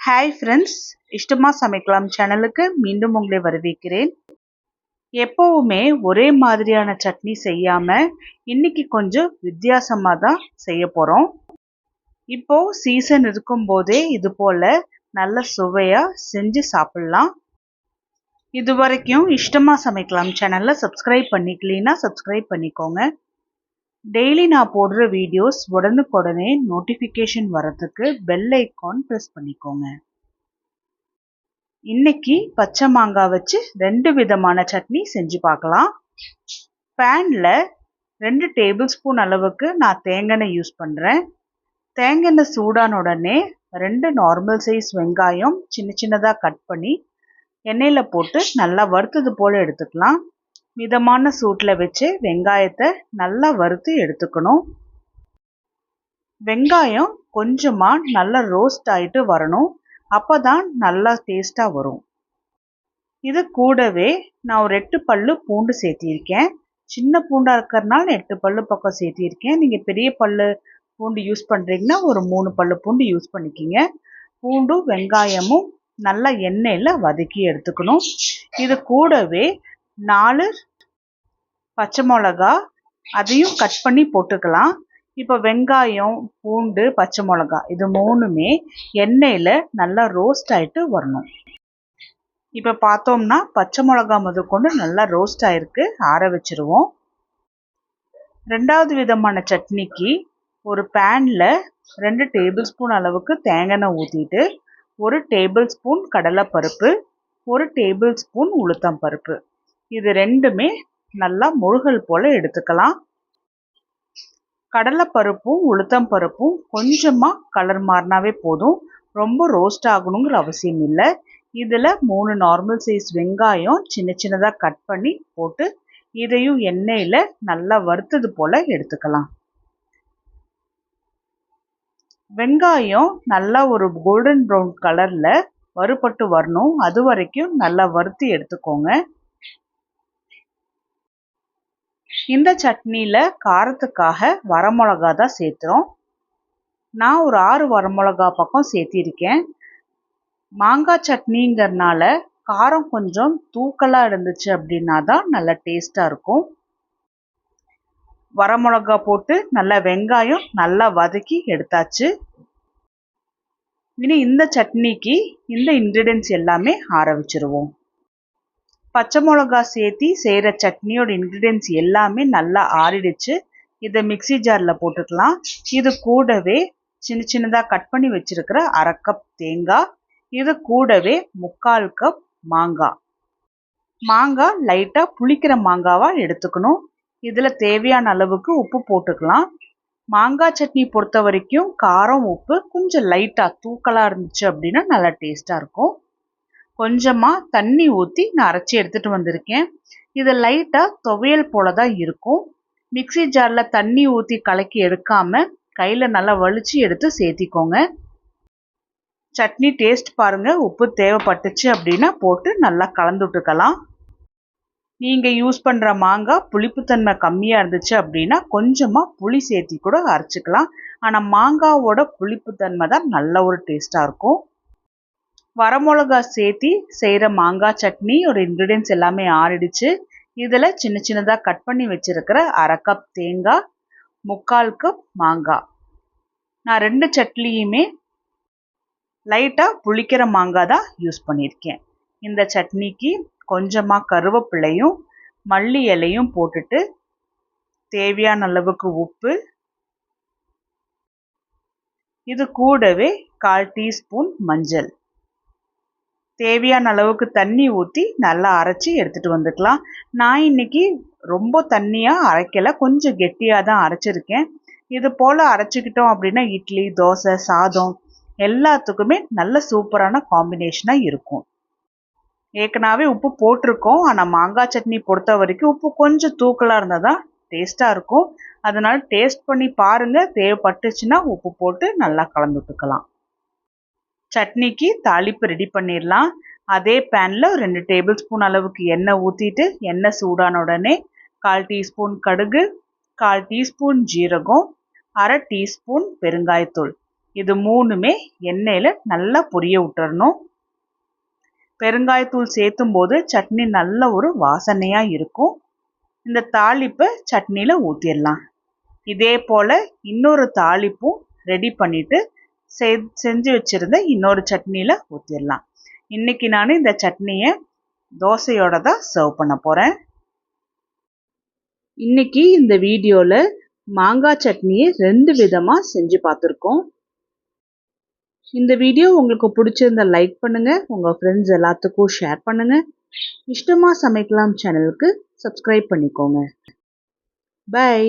Hi friends இஷ்டமாக சமைக்கலாம் சேனலுக்கு மீண்டும் உங்களை வரவேற்கிறேன். எப்போவுமே ஒரே மாதிரியான சட்னி செய்யாமல் இன்னைக்கு கொஞ்சம் வித்தியாசமாக தான் செய்ய போகிறோம் இப்போது சீசன் இருக்கும்போதே இது போல் நல்ல சுவையாக செஞ்சு சாப்பிட்லாம். இது வரைக்கும் இஷ்டமாக சமைக்கலாம் சேனலில் சப்ஸ்கிரைப் பண்ணிக்கலீன்னா சப்ஸ்கிரைப் பண்ணிக்கோங்க. டெய்லி நான் போடுற வீடியோஸ் உடனுக்குடனே நோட்டிஃபிகேஷன் வரத்துக்கு பெல் ஐக்கான் ப்ரெஸ் பண்ணிக்கோங்க. இன்னைக்கு பச்சை மாங்காய் வச்சு ரெண்டு விதமான சட்னி செஞ்சு பார்க்கலாம். பேனில் ரெண்டு டேபிள் ஸ்பூன் அளவுக்கு நான் தேங்காய் யூஸ் பண்ணுறேன் தேங்காய் சூடான உடனே ரெண்டு நார்மல் சைஸ் வெங்காயம் சின்ன சின்னதாக கட் பண்ணி எண்ணெயில் போட்டு நல்லா வறுத்தது போல் எடுத்துக்கலாம். மிதமான சூட்டில் வச்சு வெங்காயத்தை நல்லா வறுத்து எடுத்துக்கணும். வெங்காயம் கொஞ்சமாக நல்லா ரோஸ்ட் ஆகிட்டு வரணும். அப்போ தான் நல்லா டேஸ்ட்டாக வரும். இது கூடவே நான் ஒரு எட்டு பல்லு பூண்டு சேர்த்திருக்கேன். சின்ன பூண்டாக இருக்கிறதுனால எட்டு பல்லு பக்கம் சேர்த்திருக்கேன். நீங்கள் பெரிய பல்லு பூண்டு யூஸ் பண்ணுறீங்கன்னா ஒரு மூணு பல்லு பூண்டு யூஸ் பண்ணிக்கிங்க. பூண்டும் வெங்காயமும் நல்லா எண்ணெயில் வதக்கி எடுத்துக்கணும். இது கூடவே நாலு பச்சை மிளகா அதையும் கட் பண்ணி போட்டுக்கலாம். இப்போ வெங்காயம் பூண்டு பச்சை மிளகா இது மூணுமே எண்ணெயில் நல்லா ரோஸ்ட் ஆகிட்டு வரணும். இப்போ பார்த்தோம்னா பச்சை மிளகா முதற்கொண்டு நல்லா ரோஸ்ட் ஆகிருக்கு ஆற வச்சுருவோம். ரெண்டாவது விதமான சட்னிக்கு ஒரு பேனில் ரெண்டு டேபிள் ஸ்பூன் அளவுக்கு தேங்காய் ஊற்றிட்டு ஒரு டேபிள் ஸ்பூன் கடலைப்பருப்பு ஒரு டேபிள் ஸ்பூன் உளுத்தம் பருப்பு இது ரெண்டுமே நல்லா முருகல் போல் எடுத்துக்கலாம். கடலைப்பருப்பும் உளுத்தம் பருப்பும் கொஞ்சமாக கலர் மாறினாவே போதும். ரொம்ப ரோஸ்ட் ஆகணுங்கிற அவசியம் இல்லை. இதில் மூணு நார்மல் சைஸ் வெங்காயம் சின்ன சின்னதாக கட் பண்ணி போட்டு இதையும் எண்ணெயில் நல்லா வறுத்தது போல் எடுத்துக்கலாம். வெங்காயம் நல்லா ஒரு கோல்டன் ப்ரௌன் கலரில் வறுபட்டு வரணும். அது வரைக்கும் நல்லா வறுத்து எடுத்துக்கோங்க. இந்த சட்னியில் காரத்துக்காக வரமிளகா தான் சேர்த்துறோம் நான் ஒரு ஆறு வரமிளகா பக்கம் சேர்த்திருக்கேன். மாங்காய் சட்னிங்கிறனால காரம் கொஞ்சம் தூக்கலாக இருந்துச்சு அப்படின்னா தான் நல்லா டேஸ்ட்டாக இருக்கும். வரமிளகா போட்டு நல்லா வெங்காயம் நல்லா வதக்கி எடுத்தாச்சு. இனி இந்த சட்னிக்கு இந்த இன்க்ரீடியன்ஸ் எல்லாமே ஆற பச்சை மிளகா சேர்த்தி செய்கிற சட்னியோட இன்க்ரீடியன்ஸ் எல்லாமே நல்லா ஆறிடுச்சு. இதை மிக்சி ஜாரில் போட்டுக்கலாம். இது கூடவே சின்ன சின்னதாக கட் பண்ணி வச்சுருக்கிற அரை கப் தேங்காய். இது கூடவே முக்கால் கப் மாங்காய். மாங்காய் லைட்டாக புளிக்கிற மாங்காவாக எடுத்துக்கணும். இதில் தேவையான அளவுக்கு உப்பு போட்டுக்கலாம். மாங்காய் சட்னி பொறுத்த வரைக்கும் காரம் உப்பு கொஞ்சம் லைட்டாக தூக்கலாக இருந்துச்சு அப்படின்னா நல்லா டேஸ்ட்டாக இருக்கும். கொஞ்சமாக தண்ணி ஊற்றி நான் அரைச்சி எடுத்துகிட்டு வந்திருக்கேன். இது லைட்டாக துவையல் போல தான் இருக்கும். மிக்சி ஜாரில் தண்ணி ஊற்றி கலக்கி எடுக்காமல் கையில் நல்லா வலிச்சு எடுத்து சேர்த்திக்கோங்க. சட்னி டேஸ்ட் பாருங்கள் உப்பு தேவைப்பட்டுச்சு அப்படின்னா போட்டு நல்லா கலந்து விட்டுக்கலாம். நீங்கள் யூஸ் பண்ணுற மாங்காய் புளிப்புத்தன்மை கம்மியாக இருந்துச்சு அப்படின்னா கொஞ்சமாக புளி சேர்த்தி கூட அரைச்சிக்கலாம். ஆனால் மாங்காவோட புளிப்புத்தன்மை தான் நல்ல ஒரு டேஸ்ட்டாக இருக்கும். வரமிளகா சேர்த்தி செய்கிற மாங்காய் சட்னி ஒரு இன்க்ரீடியன்ஸ் எல்லாமே ஆறிடுச்சு. இதில் சின்ன சின்னதாக கட் பண்ணி வச்சுருக்கிற அரை கப் தேங்காய் முக்கால் கப் மாங்காய். நான் ரெண்டு சட்னியுமே லைட்டாக புளிக்கிற மாங்காய் தான் யூஸ் பண்ணியிருக்கேன். இந்த சட்னிக்கு கொஞ்சமாக கருவேப்பிலையும் மல்லி இலையும் போட்டுட்டு தேவையான அளவுக்கு உப்பு இது கூடவே கால் டீஸ்பூன் மஞ்சள். தேவையான அளவுக்கு தண்ணி ஊற்றி நல்லா அரைச்சி எடுத்துகிட்டு வந்துக்கலாம். நான் இன்னைக்கு ரொம்ப தண்ணியாக அரைக்கலை. கொஞ்சம் கெட்டியாக தான் அரைச்சிருக்கேன். இது போல் அரைச்சிக்கிட்டோம் அப்படின்னா இட்லி தோசை சாதம் எல்லாத்துக்குமே நல்ல சூப்பரான காம்பினேஷனாக இருக்கும். ஏற்கனவே உப்பு போட்டிருக்கோம். ஆனால் மாங்காய் சட்னி பொறுத்த வரைக்கும் உப்பு கொஞ்சம் தூக்கலாக இருந்தால் தான் டேஸ்ட்டாக இருக்கும். அதனால் டேஸ்ட் பண்ணி பாருங்கள் தேவைப்பட்டுச்சுன்னா உப்பு போட்டு நல்லா கலந்துட்டுக்கலாம் சட்னிக்கு தாளிப்பு ரெடி பண்ணிடலாம். அதே பேனில் ரெண்டு டேபிள் ஸ்பூன் அளவுக்கு எண்ணெய் ஊற்றிட்டு எண்ணெய் சூடான உடனே கால் டீஸ்பூன் கடுகு கால் டீஸ்பூன் ஜீரகம் அரை டீஸ்பூன் பெருங்காயத்தூள். இது மூணுமே எண்ணெயில் நல்லா பொரிய விட்டுறணும். பெருங்காயத்தூள் சேர்த்தும் போது சட்னி நல்ல ஒரு வாசனையாக இருக்கும். இந்த தாளிப்பை சட்னியில் ஊற்றிடலாம் இதே போல் இன்னொரு தாளிப்பும் ரெடி பண்ணிவிட்டு செஞ்சு வச்சுருந்த இன்னொரு சட்னியில் ஊற்றிடலாம் இன்றைக்கி நான் இந்த சட்னியை தோசையோட தான் சர்வ் பண்ண போகிறேன் இன்றைக்கி இந்த வீடியோவில் மாங்காய் சட்னியை ரெண்டு விதமாக செஞ்சு பார்த்துருக்கோம். இந்த வீடியோ உங்களுக்கு பிடிச்சிருந்தா லைக் பண்ணுங்கள் உங்கள் ஃப்ரெண்ட்ஸ் எல்லாத்துக்கும் ஷேர் பண்ணுங்கள் இஷ்டமாக சமைக்கலாம் சேனலுக்கு சப்ஸ்கிரைப் பண்ணிக்கோங்க. பாய்